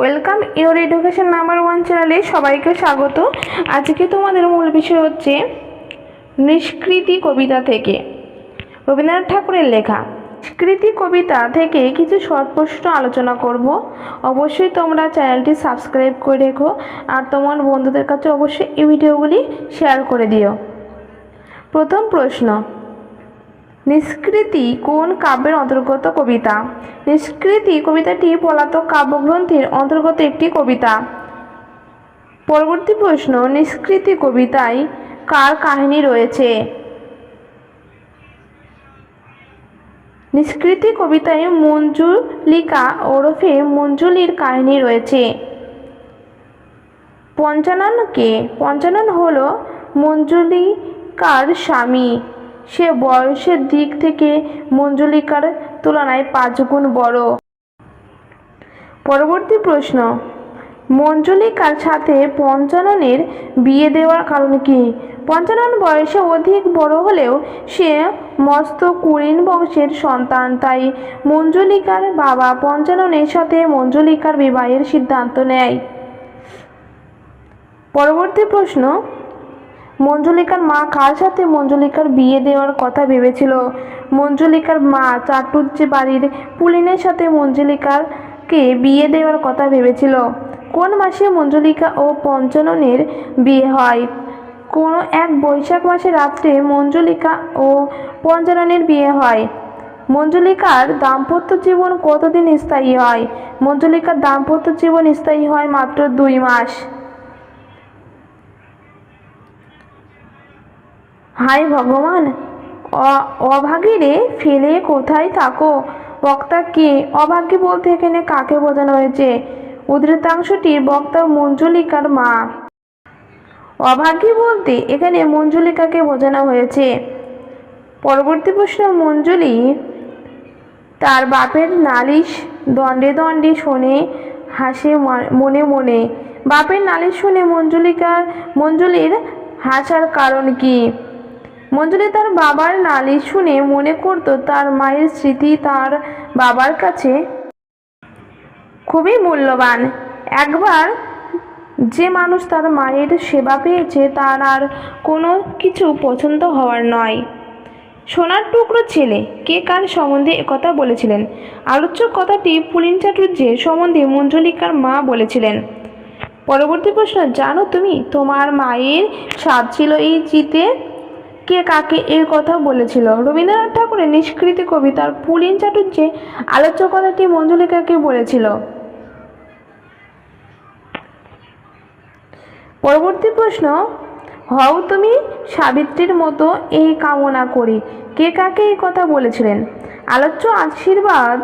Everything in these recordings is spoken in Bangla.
Welcome your education number one চ্যানেলে সবাইকে স্বাগত। আজকে তোমাদের মূল বিষয় হচ্ছে নিষ্কৃতি কবিতা থেকে। রবীন্দ্রনাথ ঠাকুরের লেখা নিষ্কৃতি কবিতা থেকে কিছু শর্ট প্রশ্ন আলোচনা করব। অবশ্যই তোমরা চ্যানেলটি সাবস্ক্রাইব করে রেখো আর তোমার বন্ধুদের কাছে অবশ্যই এই ভিডিওগুলি শেয়ার করে দিও। প্রথম প্রশ্ন নিষ্কৃতি কোন কাব্যের অন্তর্গত কবিতা? নিষ্কৃতি কবিতাটি পলাতক কাব্যগ্রন্থের অন্তর্গত একটি কবিতা। পরবর্তী প্রশ্ন, নিষ্কৃতি কবিতায় কার কাহিনী রয়েছে? নিষ্কৃতি কবিতায় মঞ্জুলিকা ওরফে মঞ্জুলির কাহিনী রয়েছে। পঞ্চানন কে পঞ্চানন হল মঞ্জুলিকার স্বামী। সে বয়সের দিক থেকে মঞ্জুলিকার তুলনায় পাঁচ গুণ বড়। পরবর্তী প্রশ্ন, মঞ্জুলিকার সাথে পঞ্চাননের বিয়ে দেওয়ার কারণ কি? পঞ্চানন বয়সে অধিক বড় হলেও সে মস্ত কুলীন বংশের সন্তান, তাই মঞ্জুলিকার বাবা পঞ্চাননের সাথে মঞ্জুলিকার বিবাহের সিদ্ধান্ত নেয়। পরবর্তী প্রশ্ন মঞ্জুলিকার মা কার সাথে মঞ্জুলিকার বিয়ে দেওয়ার কথা ভেবেছিল? মঞ্জুলিকার মা চাটুজ্জে বাড়ির পুলিনের সাথে মঞ্জুলিকারকে বিয়ে দেওয়ার কথা ভেবেছিল। কোন মাসে মঞ্জুলিকা ও পঞ্চাননের বিয়ে হয়? কোনো এক বৈশাখ মাসে রাত্রে মঞ্জুলিকা ও পঞ্চাননের বিয়ে হয়। মঞ্জুলিকার দাম্পত্য জীবন কতদিন স্থায়ী হয়? মঞ্জুলিকার দাম্পত্য জীবন স্থায়ী হয় মাত্র দুই মাস। হায় ভগবান অভাগীরে ফেলে কোথায় থাকো? বক্তা কে? অভাগী বলতে এখানে কাকে বোঝানো হয়েছে? উদ্ধৃতাংশটি বক্তা মঞ্জুলিকার মা। অভাগী বলতে এখানে মঞ্জুলিকাকে বোঝানো হয়েছে। পরবর্তী প্রশ্ন, মঞ্জুলি তার বাপের নালিশ দণ্ডে দণ্ডে শোনে, হাসে মনে মনে। বাপের নালিশ শুনে মঞ্জুলিকার মঞ্জুলির হাসার কারণ কি? মঞ্জুলি তার বাবার নালিশ শুনে মনে করতো তার মায়ের স্মৃতি তার বাবার কাছে খুবই মূল্যবান। একবার যে মানুষ তার মায়ের সেবা পেয়েছে তার আর কোনো কিছু পছন্দ হওয়ার নয়। সোনার টুকরো ছেলে, কে কার সম্বন্ধে একথা বলেছিলেন? আলোচ্য কথাটি পুলিন চাটুর্যের সম্বন্ধে মঞ্জুলিকার মা বলেছিলেন। পরবর্তী প্রশ্ন, জানো তুমি, তোমার মায়ের স্বাদ ছিল এই চিতে? কে কাকে এই কথা বলেছিল? রবীন্দ্রনাথ ঠাকুরের নিষ্কৃতি কবিতার পুলিন চাটুর্যে আলোচ্য কথাটি মঞ্জুলিকাকে বলেছিল। পরবর্তী প্রশ্ন, হও তুমি সাবিত্রীর মতো এই কামনা করি কে কাকে এই কথা বলেছিলেন? আলোচ্য আশীর্বাদ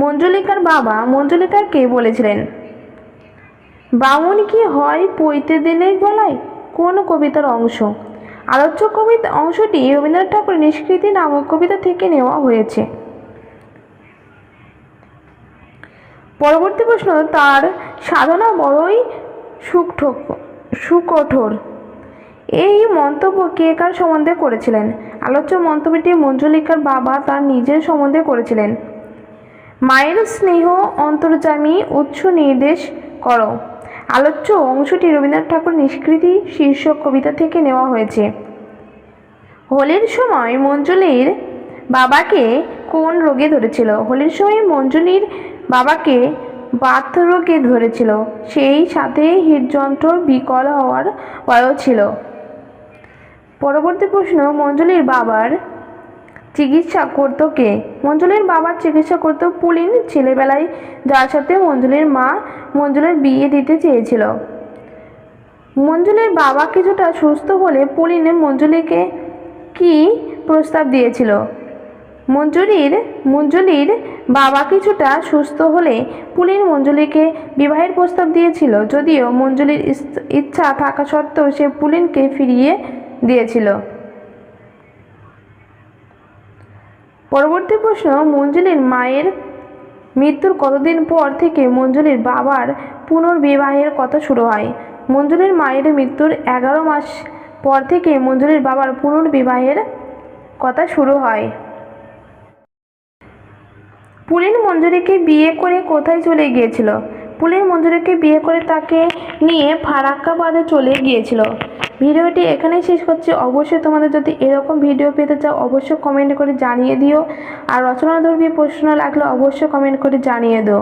মঞ্জুলিকার বাবা মঞ্জুলিকাকে বলেছিলেন, বামুন কি হয় পইতে দিলেই গলায় কোন কবিতার অংশ। আলোচ্য কবিতা অংশটি রবীন্দ্রনাথ ঠাকুরের নিষ্কৃতি নামক কবিতা থেকে নেওয়া হয়েছে। পরবর্তী প্রশ্ন, তার সাধনা বড়ই সুকঠোক সুকঠোর। এই মন্তব্য কে কার সম্বন্ধে করেছিলেন? আলোচ্য মন্তব্যটি মঞ্জুলিকার বাবা তার নিজের সম্বন্ধে করেছিলেন। মায়ের স্নেহ অন্তর্জামী উৎস নির্দেশ করো। আলোচ্য অংশটি রবীন্দ্রনাথ ঠাকুর নিষ্কৃতি শীর্ষক কবিতা থেকে নেওয়া হয়েছে। হোলির সময় মঞ্জুলির বাবাকে কোন রোগে ধরেছিল? হোলির সময় মঞ্জুলির বাবাকে বাত রোগে ধরেছিল। সেই সাথে হৃদযন্ত্র বিকল হওয়ার ভয়ও ছিল। পরবর্তী প্রশ্ন, মঞ্জুলির বাবার চিকিৎসা করতো কে? মঞ্জুলির বাবার চিকিৎসা করতো পুলিন ছেলেবেলায়, যার সাথে মঞ্জুলির মা মঞ্জুলের বিয়ে দিতে চেয়েছিল। মঞ্জুলির বাবা কিছুটা সুস্থ হলে পুলিনে মঞ্জুলিকে কি প্রস্তাব দিয়েছিল? মঞ্জুরির মঞ্জুলির বাবা কিছুটা সুস্থ হলে পুলিন মঞ্জুলিকে বিবাহের প্রস্তাব দিয়েছিল। যদিও মঞ্জুলির ইচ্ছা থাকা সত্ত্বেও সে পুলিনকে ফিরিয়ে দিয়েছিল। পরবর্তী প্রশ্ন, মঞ্জুলির মায়ের মৃত্যুর কতদিন পর থেকে মঞ্জুলির বাবার পুনর্বিবাহের কথা শুরু হয়? মঞ্জুলির মায়ের মৃত্যুর এগারো মাস পর থেকে মঞ্জুলির বাবার পুনর্বিবাহের কথা শুরু হয়। পুলিন মঞ্জুরিকে বিয়ে করে কোথায় চলে গিয়েছিল? পুলিশ মঞ্জুরিকে বিয়ে করে তাকে নিয়ে ফারাক্কাবাদে চলে গিয়েছিল। ভিডিওটি এখানেই শেষ করছি। অবশ্যই তোমাদের যদি এরকম ভিডিও পেতে চাও, অবশ্যই কমেন্ট করে জানিয়ে দিও। আর রচনাধর্মী প্রশ্ন লাগলে অবশ্যই কমেন্ট করে জানিয়ে দিও।